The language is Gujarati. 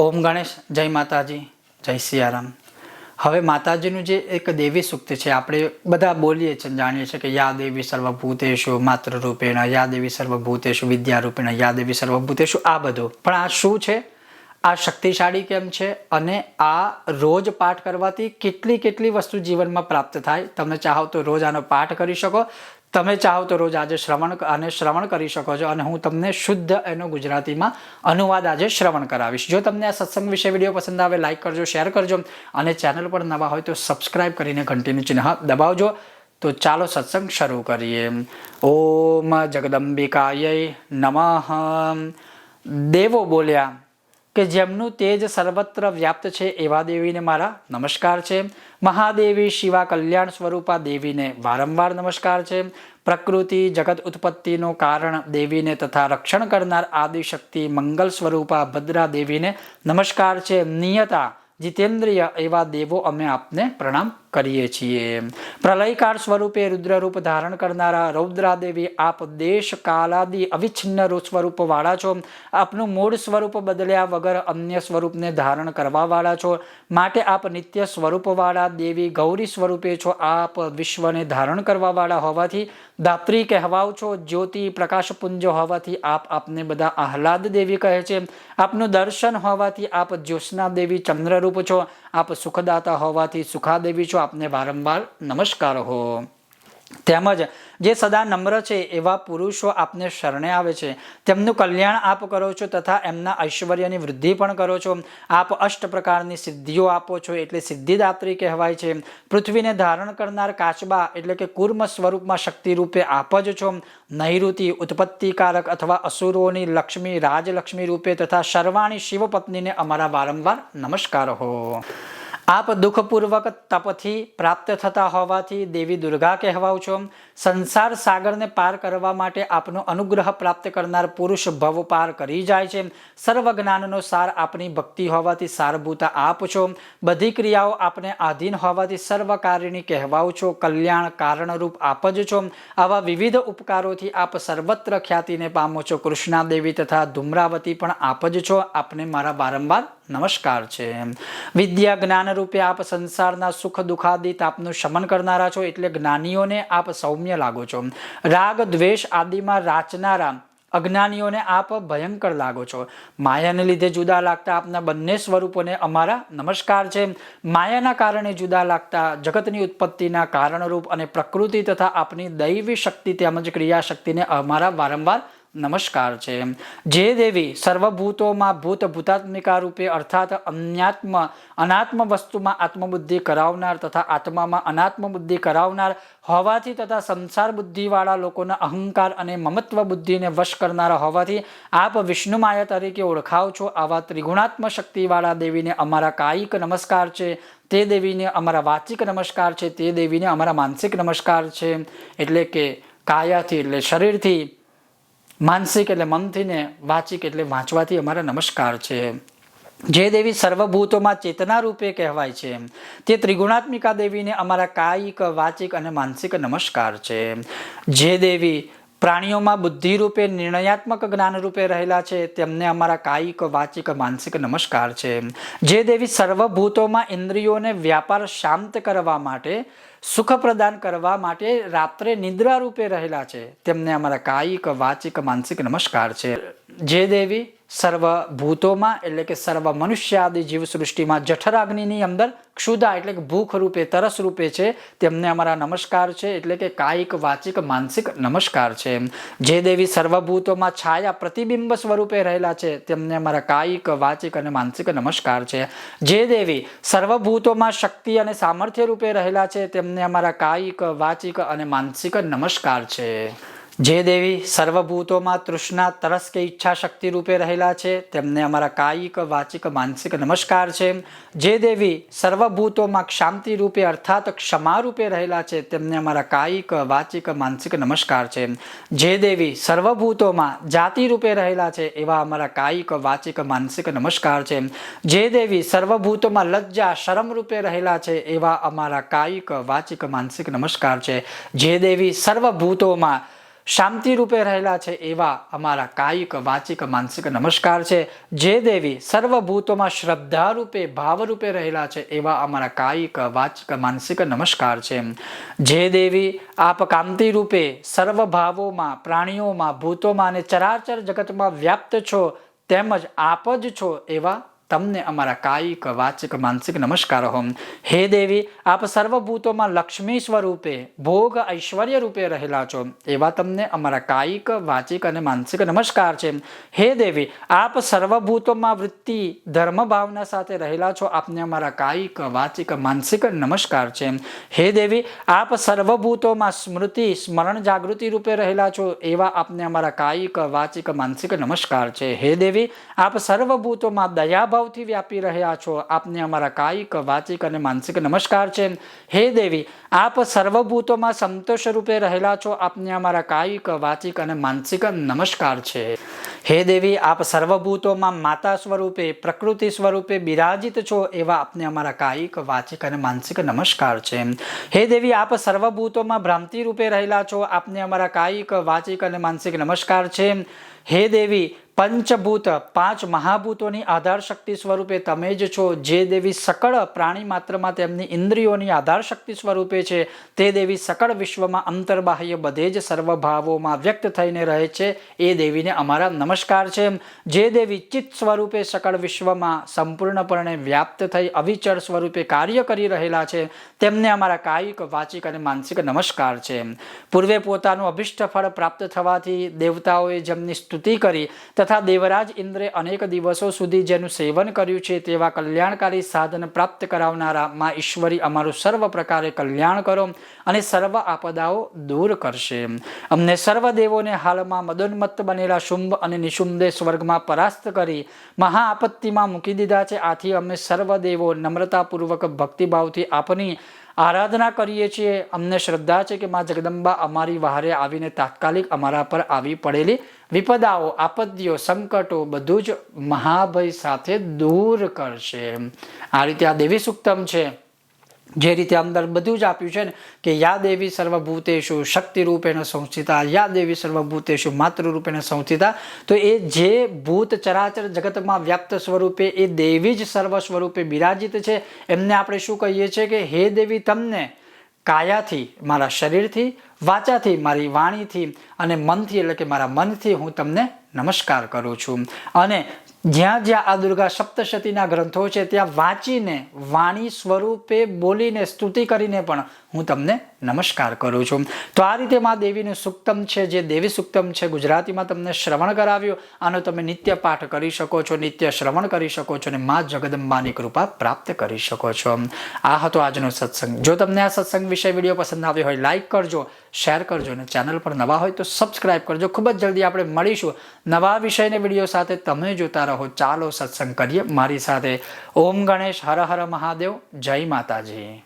ઓમ ગણેશ, જય માતાજી, જય સિયારામ. હવે માતાજીનું જે એક દેવી સૂક્તિ છે, આપણે બધા બોલીએ છીએ, જાણીએ છીએ કે યા દેવી સર્વભૂતેશુ માત્ર રૂપેણ યા દેવી સર્વભૂતેશુ વિદ્યા રૂપેણ યા દેવી સર્વભૂતેશુ આ બધું. પણ આ શું છે? આ શક્તિશાળી કેમ છે? અને આ રોજ પાઠ કરવાથી કેટલી કેટલી વસ્તુ જીવનમાં પ્રાપ્ત થાય? તમે ચાહો તો રોજ આનો પાઠ કરી શકો. તમે ચાહો તો રોજ આજે શ્રવણ અને શ્રવણ કરી શકો છો અને હું તમને શુદ્ધ એનો ગુજરાતીમાં અનુવાદ આજે શ્રવણ કરાવીશ. જો તમને આ સત્સંગ વિશે વીડિયો પસંદ આવે લાઇક કરજો શેર કરજો અને ચેનલ પર નવા હોય તો સબસ્ક્રાઇબ કરીને ઘંટીનું ચિહ્ન દબાવજો. તો ચાલો સત્સંગ શરૂ કરીએ. ઓમ જગદંબિકાય નમઃ. દેવો બોલ્યા કે જેમનું તેજ સર્વત્ર વ્યાપ્ત છે એવા દેવીને મારા નમસ્કાર છે. મહાદેવી શિવા કલ્યાણ સ્વરૂપા દેવીને વારંવાર નમસ્કાર છે. પ્રકૃતિ જગત ઉત્પત્તિનું કારણ દેવીને તથા રક્ષણ કરનાર આદિશક્તિ મંગલ સ્વરૂપા ભદ્રા દેવીને નમસ્કાર છે. નિયતા જીતેન્દ્રિય એવા દેવો અમે આપને પ્રણામ કરીએ છીએ. પ્રલયકાર સ્વરૂપે રુદ્રરૂપ ધારણ કરનારા રૌદ્રાદેવી આપ દેશ કાલાદી અવિચ્છિન્ન સ્વરૂપવાળા સ્વરૂપ વાળા છો. આપનું મૂળ સ્વરૂપ બદલ્યા વગર અન્ય સ્વરૂપને ધારણ કરવા વાળા છો. માટે આપ નિત્ય સ્વરૂપવાળા દેવી ગૌરી સ્વરૂપે છો. આપ વિશ્વને ધારણ કરવાવાળા હોવાથી દાત્રી કહેવાઓ છો. જ્યોતિ પ્રકાશપુંજ હોવાથી આપ આપને બધા આહલાદ દેવી કહે છે. આપનું દર્શન હોવાથી આપ જ્યોત્સના દેવી ચંદ્રરૂપ છો. આપ સુખદાતા હોવાથી સુખાદેવી છો. આપને વારંવાર નમસ્કાર. હો તેમજ જે સદા નમ્ર છે એવા પુરુષો આપને શરણે આવે છે. તેમનું કલ્યાણ આપ કરો છો તથા એમના ઐશ્વર્યની વૃદ્ધિ પણ કરો છો. આપ અષ્ટ પ્રકારની સિદ્ધિઓ આપો છો એટલે સિદ્ધિદાત્રી કહેવાય છે. પૃથ્વીને ધારણ કરનાર કાચબા એટલે કે કુર્મ સ્વરૂપમાં શક્તિ રૂપે આપ જ છો. નૈઋતિ ઉત્પત્તિકારક અથવા અસુરોની લક્ષ્મી રાજલક્ષ્મી રૂપે તથા શર્વાણી શિવપત્નીને અમારા વારંવાર નમસ્કાર હો. આપ દુઃખપૂર્વક તપથી પ્રાપ્ત થતા હોવાથી દેવી દુર્ગા કહેવાઓ છો. સંસાર સાગરને પાર કરવા માટે આપનો અનુગ્રહ પ્રાપ્ત કરનાર પુરુષ ભવ પાર કરી જાય છે. સર્વ જ્ઞાનનો સાર આપની ભક્તિ હોવાથી સારભૂતા આપ છો. બધી ક્રિયાઓ આપને આધીન હોવાથી સર્વકારિણી કહેવાઓ છો. કલ્યાણ કારણરૂપ આપ જ છો. આવા વિવિધ ઉપકારોથી આપ સર્વત્ર ખ્યાતિને પામો છો. કૃષ્ણાદેવી તથા ધુમરાવતી પણ આપ જ છો. આપને મારા વારંવાર નમસ્કાર છે. વિદ્યા જ્ઞાન રૂપે આપ સંસારના સુખ દુઃખાદિત આપનું શમન કરનારા છો એટલે જ્ઞાનીઓને આપ સૌમ્ય લાગો છો. રાગ, દ્વેષ આદિમાં રાચનારા અજ્ઞાનીઓને આપ ભયંકર લાગો છો. માયાને લીધે જુદા લાગતા આપના બંને સ્વરૂપોને અમારા નમસ્કાર છે. માયાના કારણે જુદા લાગતા જગતની ઉત્પત્તિના કારણરૂપ અને પ્રકૃતિ તથા આપની દૈવી શક્તિ તેમજ ક્રિયાશક્તિને અમારા વારંવાર નમસ્કાર છે. જે દેવી સર્વભૂતોમાં ભૂત ભૂતાત્મિકા રૂપે અર્થાત અન્યાત્મ, અનાત્મ વસ્તુમાં આત્મબુદ્ધિ કરાવનાર તથા આત્મામાં અનાત્મ બુદ્ધિ કરાવનાર હોવાથી તથા સંસાર બુદ્ધિવાળા લોકોના અહંકાર અને મમત્વ બુદ્ધિને વશ કરનારા હોવાથી આપ વિષ્ણુમાયા તરીકે ઓળખાવ છો. આવા ત્રિગુણાત્મ શક્તિવાળા દેવીને અમારા કાયિક નમસ્કાર છે. તે દેવીને અમારા વાચિક નમસ્કાર છે. તે દેવીને અમારા માનસિક નમસ્કાર છે. એટલે કે કાયાથી, એટલે શરીરથી માનસિક એટલે મનથી ને વાચિક એટલે વાંચવાથી અમારા નમસ્કાર છે. જે દેવી સર્વભૂતોમાં ચેતના રૂપે કહેવાય છે, તે ત્રિગુણાત્મિકા દેવીને અમારા કાયિક, વાચિક અને માનસિક નમસ્કાર છે. જે દેવી પ્રાણીઓમાં બુદ્ધિ રૂપે, નિર્ણયાત્મક જ્ઞાન રૂપે રહેલા છે, તેમને અમારા કાયિક, વાચિક, માનસિક નમસ્કાર છે. જે દેવી સર્વભૂતોમાં ઇન્દ્રિયોને વ્યાપાર શાંત કરવા માટે સુખ પ્રદાન કરવા માટે રાત્રે નિદ્રા રૂપે રહેલા છે. તેમને અમારા કાયિક, વાચિક, માનસિક નમસ્કાર છે. જે દેવી સર્વ ભૂતોમાં એટલે કે સર્વ મનુષ્ય આદિ જીવ સૃષ્ટિમાં જઠરાગ્નિની અંદર ક્ષુદા એટલે કે ભૂખ રૂપે, તરસ રૂપે છે. તેમને અમારા નમસ્કાર છે એટલે કે કાયિક, વાચિક, માનસિક નમસ્કાર છે. જે દેવી સર્વભૂતોમાં છાયા પ્રતિબિંબ સ્વરૂપે રહેલા છે. તેમને અમારા કાયિક, વાચિક અને માનસિક નમસ્કાર છે. જે દેવી સર્વભૂતોમાં શક્તિ અને સામર્થ્ય રૂપે રહેલા છે. તેમને અમારા કાયિક વાચિક અને માનસિક નમસ્કાર છે. જે દેવી સર્વભૂતોમાં તૃષ્ણા તરસ કે ઈચ્છા શક્તિ રૂપે રહેલા છે. તેમને અમારા કાયિક, વાચિક, માનસિક નમસ્કાર છે. જે દેવી સર્વભૂતોમાં ક્ષાંતિ રૂપે અર્થાત ક્ષમા રૂપે રહેલા છે. તેમને અમારા કાયિક, વાચિક, માનસિક નમસ્કાર છે. જે દેવી સર્વભૂતોમાં જાતિ રૂપે રહેલા છે એવા અમારા કાયિક, વાચિક, માનસિક નમસ્કાર છે. જે દેવી સર્વભૂતોમાં લજ્જા, શરમ રૂપે રહેલા છે એવા અમારા કાયિક, વાચિક, માનસિક નમસ્કાર છે. જે દેવી સર્વભૂતોમાં શાંતિ રૂપે રહેલા છે એવા અમારા કાયિક, વાચિક, માનસિક નમસ્કાર છે. જે દેવી સર્વભૂતોમાં શ્રદ્ધા રૂપે ભાવ રૂપે રહેલા છે એવા અમારા કાયિક, વાચિક, માનસિક નમસ્કાર છે. જે દેવી આપ કાંતિ રૂપે સર્વ ભાવોમાં પ્રાણીઓમાં, ભૂતોમાં અને ચરાચર જગતમાં વ્યાપ્ત છો, તેમજ આપ જ છો એવા તમને અમારા કાયિક, વાચિક, માનસિક નમસ્કાર હોમ હે દેવી, આપ સર્વભૂતોમાં લક્ષ્મી સ્વરૂપે, ભોગ ઐશ્વર્ય રૂપે રહેલા છો. એવા તમને અમારા કાયિક, વાચિક અને માનસિક નમસ્કાર છે. હે દેવી, આપ સર્વભૂતોમાં વૃત્તિ, ધર્મ, ભાવના સાથે રહેલા છો. આપને અમારા કાયિક, વાચિક, માનસિક નમસ્કાર છે. હે દેવી, આપ સર્વભૂતોમાં સ્મૃતિ, સ્મરણ જાગૃતિ રૂપે રહેલા છો. એવા આપને અમારા કાયિક, વાચિક, માનસિક નમસ્કાર છે. હે દેવી, આપ સર્વભૂતોમાં દયાભાવથી વ્યાપી રહ્યા છો. આપને અમારા કાયિક, વાચિક અને માનસિક નમસ્કાર છે. હે દેવી, આપ સર્વભૂતોમાં સંતોષ રૂપે રહેલા છો. આપને અમારા કાયિક, વાચિક અને માનસિક નમસ્કાર છે. હે દેવી, આપ સર્વભૂતોમાં માતા સ્વરૂપે, પ્રકૃતિ સ્વરૂપે બિરાજિત છો એવા આપને અમારા કાયિક, વાચિક અને માનસિક નમસ્કાર છે. હે દેવી, આપ સર્વભૂતોમાં ભ્રાંતિ રૂપે રહેલા છો. આપને અમારા કાયિક, વાચિક અને માનસિક નમસ્કાર છે. હે દેવી પંચભૂત, પાંચ મહાભૂતોની આધાર શક્તિ સ્વરૂપે તમે જ છો. જે દેવી સકળ પ્રાણી માત્રમાં તેમની ઇન્દ્રિયોની આધાર શક્તિ સ્વરૂપે છે, તે દેવી સકળ વિશ્વમાં અંતર્બાહ્ય બધે જ સર્વભાવોમાં વ્યક્ત થઈને રહે છે. એ દેવીને અમારા નમસ્કાર છે. જે દેવી ચિત્ત સ્વરૂપે સકળ વિશ્વમાં સંપૂર્ણપણે વ્યાપ્ત થઈ અવિચળ સ્વરૂપે કાર્ય કરી રહેલા છે, તેમને અમારા કાયિક, વાચિક અને માનસિક નમસ્કાર છે. પૂર્વે પોતાનું અભિષ્ટ ફળ પ્રાપ્ત થવાથી દેવતાઓએ જેમની સ્તુતિ કરી તથા દેવરાજ ઇન્દ્રે અનેક દિવસો સુધી જેનું સેવન કર્યું છે તેવા કલ્યાણકારી સાધન પ્રાપ્ત કરાવનારા માં ઈશ્વરી અમારું સર્વ પ્રકારે કલ્યાણ કરો અને સર્વ આપદાઓ દૂર કરશે. અમને સર્વ દેવોને હાલમાં મદોન્મત્ત બનેલા શુંભ અને નિશુંભે સ્વર્ગમાં પરાસ્ત કરી મહા આપત્તિમાં મૂકી દીધા છે. આથી અમે સર્વ દેવો નમ્રતાપૂર્વક ભક્તિભાવથી આપની આરાધના કરીએ છીએ. અમને શ્રદ્ધા છે કે માં જગદંબા અમારી વહારે આવીને તાત્કાલિક અમારા પર આવી પડેલી વિપદાઓ, આપત્તિઓ, સંકટો બધું જ મહાભય સાથે દૂર કરશે. આ રીતે આ દેવી સુક્તમ છે. જે રીતે અંદર બધું જ આપ્યું છે ને, કે યા દેવી સર્વભૂતેશુ શક્તિ રૂપેણ સંસ્થિતા, યા દેવી સર્વભૂતેશુ માતૃ રૂપેણ સંસ્થિતા, તો એ જે ભૂત ચરાચર જગતમાં વ્યાપ્ત સ્વરૂપે એ દેવી જ સર્વ સ્વરૂપે બિરાજિત છે, એમને આપણે શું કહીએ છીએ કે, હે દેવી, તમને કાયાથી, મારા શરીરથી વાચાથી, મારી વાણીથી અને મનથી, એટલે કે મારા મનથી હું તમને નમસ્કાર કરું છું. અને જ્યાં જ્યાં આ દુર્ગા સપ્તશતીના ગ્રંથો છે, ત્યાં વાંચીને, વાણી સ્વરૂપે બોલીને, સ્તુતિ કરીને પણ હું તમને નમસ્કાર કરું છું. તો આ રીતે મા દેવીનું સુક્તમ છે, જે દેવી સુક્તમ છે, ગુજરાતીમાં તમને શ્રવણ કરાવ્યું. આનો તમે નિત્ય પાઠ કરી શકો છો, નિત્ય શ્રવણ કરી શકો છો અને મા જગદંબાની કૃપા પ્રાપ્ત કરી શકો છો. આ હતો આજનો સત્સંગ. જો તમને આ સત્સંગ વિશે વીડિયો પસંદ આવ્યો હોય, લાઈક કરજો. શેર કરજો અને ચેનલ પર નવા હોય તો સબસ્ક્રાઈબ કરજો. ખૂબ જ જલ્દી આપણે મળીશું નવા વિષયને વીડિયો સાથે તમે જોતા રહો. ચાલો સત્સંગ કરીએ. મારી સાથે ઓમ ગણેશ, હર હર મહાદેવ. જય માતાજી.